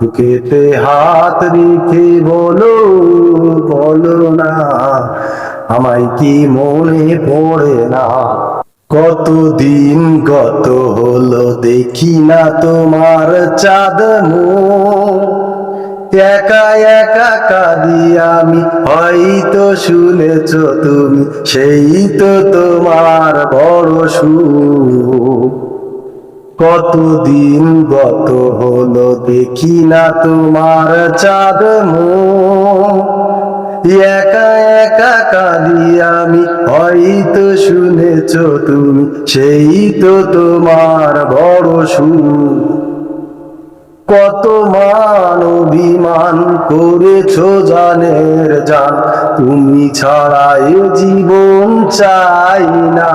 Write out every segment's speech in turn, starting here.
বুকেতে হাত রেখে বলো বলো না, আমায় কি মনে পড়ে না? কতদিন গত হলো দেখি না তোমার চাঁদ একা একা কাঁদি আমি, হয়তো শুনেছ তুমি, সেই তো তোমার বড় সুখ। কতদিন গত হলো দেখি না তোমার চাঁদ একা একা কালি আমি, হয়তো শুনেছ তুমি, সেই তো তোমার বড় সুখ। কত মান অভিমান করেছ জানের জান, তুমি ছাড়া এ জীবন চাই না।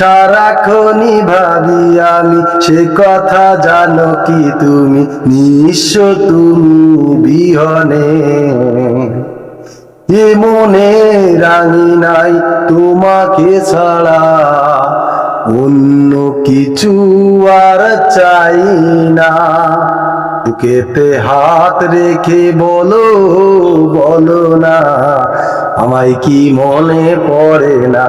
সারাক্ষণই ভাবি আমি, সে কথা জানো কি তুমি? নিঃস্ব তুমি বিহনে। এ মনে রাঙি নাই তোমাকে ছাড়া, অন্য কিছু আর চাই না। বুকেতে হাত রেখে বলো বলো না, আমায় কি মনে পড়ে না?